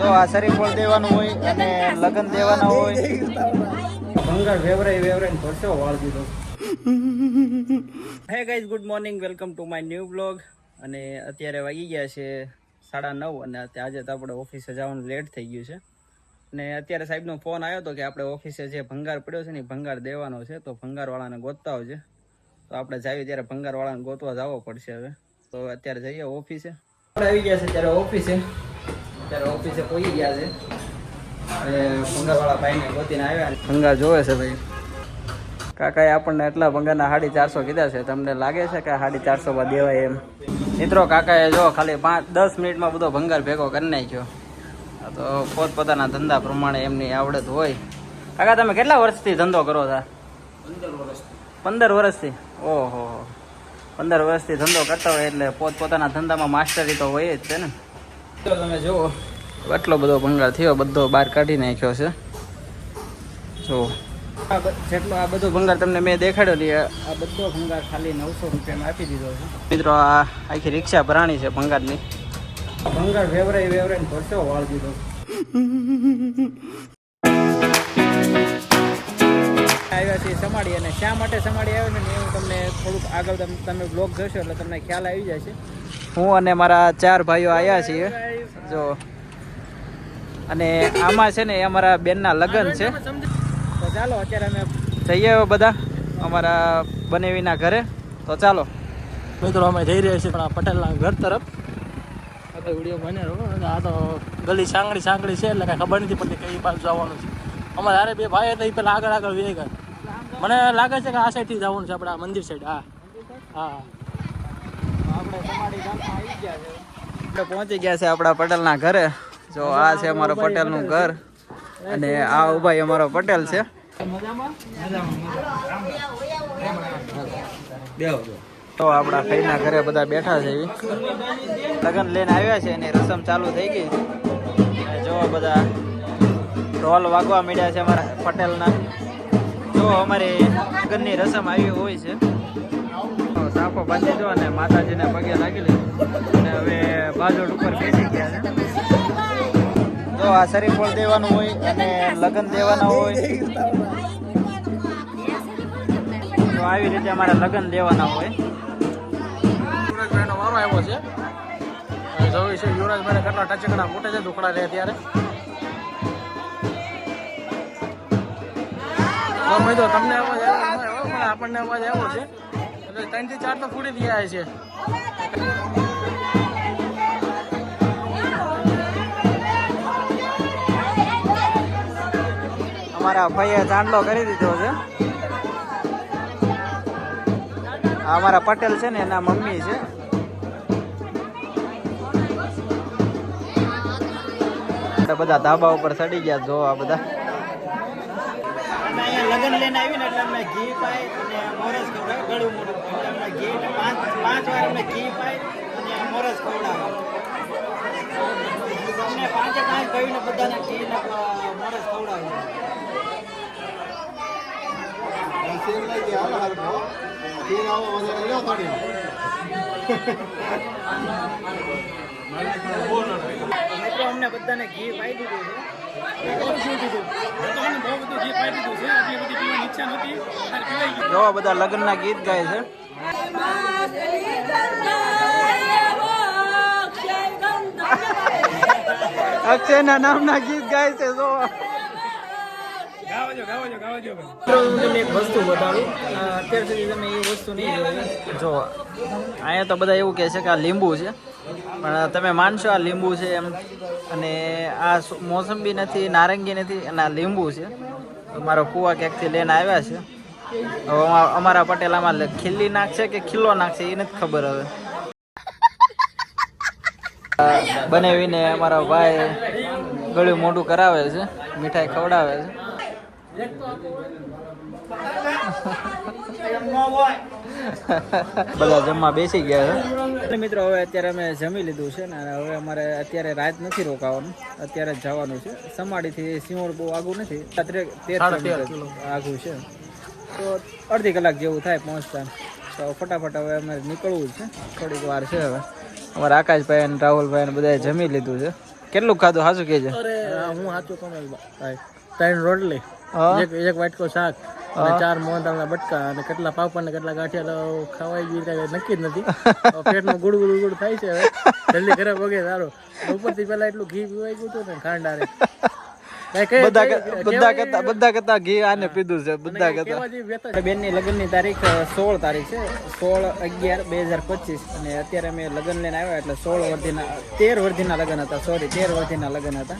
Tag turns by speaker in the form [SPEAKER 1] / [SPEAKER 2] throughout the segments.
[SPEAKER 1] તો આ શરીફળ દેવાનું હોય અને લગ્ન દેવાના હોય. ભંગાર વેવરાઈ વેવરાઈને ભરશો વાળ દીધો. Hey guys good morning welcome to my new blog અને અત્યારે વાગી ગયા છે સાડા નવ અને આજે તો આપણે ઓફિસે જવાનું લેટ થઈ ગયું છે. અને અત્યારે સાહેબનો ફોન આવ્યો હતો કે આપણે ઓફિસે જે ભંગાર પડ્યો છે ને એ ભંગાર દેવાનો છે તો ભંગારવાળાને ગોતતા આવજે. તો આપણે જાય ત્યારે ભંગારવાળાને ગોતવા જવો પડશે હવે. તો અત્યારે જઈએ ઓફિસે. આવી ગયા છે ત્યારે ઓફિસે. અત્યારે ઓફિસે પહોંચી ગયા છે. અને ભંગારવાળા ભાઈને ગોતીને આવ્યા. ભંગાર જોવે છે ભાઈ. કાકાએ આપણને એટલા ભંગારના સાડી ચારસો કીધા છે. તમને લાગે છે કે સાડી ચારસોમાં દેવાય એમ? મિત્રો કાકાએ જો ખાલી પાંચ દસ મિનિટમાં બધો ભંગાર ભેગો કરી નાખ્યો. આ તો પોતપોતાના ધંધા પ્રમાણે એમની આવડત હોય. કાકા તમે કેટલા વર્ષથી ધંધો કરો છો? પંદર વર્ષથી. ઓહો. પંદર વર્ષથી ધંધો કરતા હોય એટલે પોતપોતાના ધંધામાં માસ્ટરી તો હોય જ છે ને. તો તમે જુઓ. આટલો બધો ભંગાર થયો બધો બહાર કાઢી નાખ્યો છે. જો આ જેટલો આ બધો ભંગાર તમને મેં દેખાડ્યો ને આ બધો ભંગાર ખાલી નવસો રૂપિયામાં આપી દીધો છે. મિત્રો આ આખી રિક્ષા ભરાણી છે ભંગારની. ભંગાર વેવરાઈ વેવરાઈને વાળ દીધો. આવ્યા છે સમાડી અને શા માટે સમાડી આવ્યો ને એવું તમને થોડુંક આગળ તમ- તમે બ્લોગ જોશો એટલે તમને ખ્યાલ આવી જશે. હું અને મારા ચાર ભાઈઓ આવ્યા છીએ. જો. અને આમાં છે ને એ અમારા બેનના લગ્ન છે. તો ચાલો અત્યારે અમે જઈએ બધા અમારા બનેવીના ઘરે. તો ચાલો.
[SPEAKER 2] મિત્રો અમે જઈ રહ્યા છીએ આપણા પટેલના ઘર તરફ. આપણે વીડિયો બને રહો અને આ તો ગલી સાંકડી સાંકડી છે એટલે કાંઈ ખબર નથી પડતી કઈ બાજુ જવાનું છે. અમારે હારે બે ભાઈ હતા એ પેલા આગળ આગળ વે ગયા મને લાગે છે કે આ સાઈડથી જવાનું છે આપણે આ મંદિર સાઈડ હા. હા.
[SPEAKER 1] આપણે સમાડી ગામમાં આવી ગયા છે. આપણે પહોંચી ગયા છે આપણા પટેલના ઘરે. જો આ છે અમારો પટેલનું ઘર અને આ ઉભાઈ અમારો પટેલ છે. તો આપણા ભાઈના ઘરે બધા બેઠા છે એવી લગ્ન લઈને આવ્યા છે એની રસમ ચાલુ થઈ ગઈ અને જો બધા ઢોલ વાગવા મળ્યા છે અમારા પટેલના. જો અમારી લગ્નની રસમ આવી હોય છે. તો સાપો બાંધી દો અને માતાજીને પગે લાગી લીધું અને હવે બાજોડ ઉપર બેસી ગયા છે. જો આ શરીફળ દેવાનું હોય અને લગ્ન દેવાના હોય. તો આવી રીતે અમારે લગ્ન દેવાના હોય.
[SPEAKER 2] યુવરાજભાઈનો વારો આવ્યો છે. જોયું છે, યુવરાજભાઈને કેટલા ટચકડા મોટે છે, દુખડા રહે ત્યારે તો તમને અવાજ આવ્યો પણ આપણને અવાજ આવ્યો છે. એટલે ત્રણથી ચાર તો ફૂટી ગયા છે.
[SPEAKER 1] અમારા ભાઈએ ચાંદલો કરી દીધો છે. અમારા પટેલ છે ને, એના મમ્મી છે. બધા ધાબા ઉપર ચડી ગયા જો આ બધા. અહીંયા લગ્ન લઈને આવીને એટલે અમને ઘી પાય અને મોરસ ખવડાવે ગળું મોટું એટલે અમને ઘી પાંચ પાંચ વાર અમને ઘી પાય અને મોરસ ખવડાવે અમને પાંચે પાંચ ભાઈને બધાને ઘી ને મોરસ ખવડાવે મિત્રો અમને બધાને ઘી પાઈ દીધું છે. જો બધા લગ્નના ગીત ગાય છે. અક્ષયના નામના ગીત ગાય છે જો મિત્રો, તમને એક વસ્તુ બતાવું અત્યાર સુધી તમે એ વસ્તુ નહીં જો અહીંયા તો બધા એવું કહે છે કે આ લીંબુ છે. પણ તમે માનશો આ લીંબુ છે એમ? અને આ મોસંબી નથી, નારંગી નથી, અને આ લીંબુ છે. મારો કુવા ક્યાંકથી લઈને આવ્યા છે. હવે અમા- અમારા પટેલ આમાં લે- ખીલ્લી નાખશે કે ખીલ્લો નાખશે એ નથી ખબર હવે. બનાવીને અમારા ભાઈ ગળ્યું મોઢું કરાવે છે, મીઠાઈ ખવડાવે છે. બધા જમવા બેસી ગયા છે. મિત્રો હવે અત્યારે અમે જમી લીધું છે ને હવે અમારે અત્યારે રાત નથી રોકાવાનું. અત્યારે જ જવાનું છે. સમાડીથી સિંહોર બહુ આગું નથી. આગું છે. તો અડધી કલાક જેવું થાય પહોંચતા. તો ફટાફટ હવે અમારે નીકળવું છે. થોડીક વાર છે હવે. અમારા આકાશભાઈ અને રાહુલભાઈ ને બધાએ જમી લીધું છે. કેટલું ખાધું? સાચું કેજે
[SPEAKER 2] અરે હું સાચું કમાઈ ભાઈ ત્રણ રોટલી. એક એક વાટકો શાક અને ચાર મોહનદાળના બટકા અને કેટલા પાપડ ને કેટલા ગાંઠિયા તો ખવાઈ ગયું કઈ નક્કી જ નથી. પેટમાં ગુડ ગુડ ગુડ થાય છે હવે. જલ્દી ઘરે પગે સારું. ઉપરથી પેલા એટલું ઘી પીવાઈ ગયું હતું ને ખાંડ આરે. કાંઈ કઈ-
[SPEAKER 1] બધા
[SPEAKER 2] કઈ-
[SPEAKER 1] ક- બધા કરતા ઘી આને પીધું છે બધા કરતા.
[SPEAKER 2] કેવા જેવી વ્યથા
[SPEAKER 1] આપણે તારીખ સોળ તારીખ છે. સોળ અગિયાર બે હજાર પચીસ. અને અત્યારે અમે લગ્ન લઈને આવ્યા એટલે સોળ વર્ધીના તેર વર્ધીના લગ્ન હતા. સોરી તેર વર્ધીના લગ્ન હતા.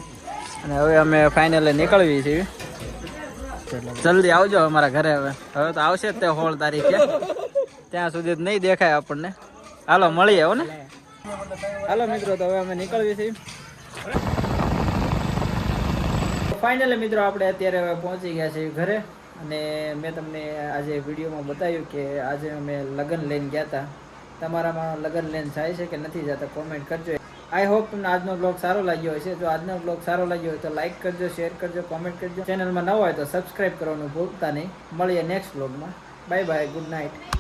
[SPEAKER 1] અને હવે અમે ફાઇનલી નીકળવી છીએ. જલ્દી આવજો અમારા ઘરે હવે. હવે તો આવશે તે સોળ તારીખે. ત્યાં સુધી નહીં દેખાય આપણને. હાલો, મળીએ હો ને. હાલો મિત્રો, તો હવે અમે નીકળીએ છીએ. ફાઇનલી મિત્રો, આપણે અત્યારે હવે પહોંચી ગયા છીએ ઘરે. અને મેં તમને આજે વિડીયોમાં બતાવ્યું કે આજે અમે લગ્ન લઈને ગયા હતા. તમારામાં લગ્ન લઈને જાય છે કે નથી જતા? કોમેન્ટ કરજો. આઈ હોપ તમને આજનો બ્લોગ સારો લાગ્યો હશે. જો આજનો બ્લોગ સારો લાગ્યો હોય તો લાઈક કરજો શેર કરજો કોમેન્ટ કરજો. ચેનલમાં ન હોય તો સબસ્ક્રાઈબ કરવાનું ભૂલતા નહીં. મળીએ નેક્સ્ટ બ્લોગમાં બાય બાય ગુડ નાઇટ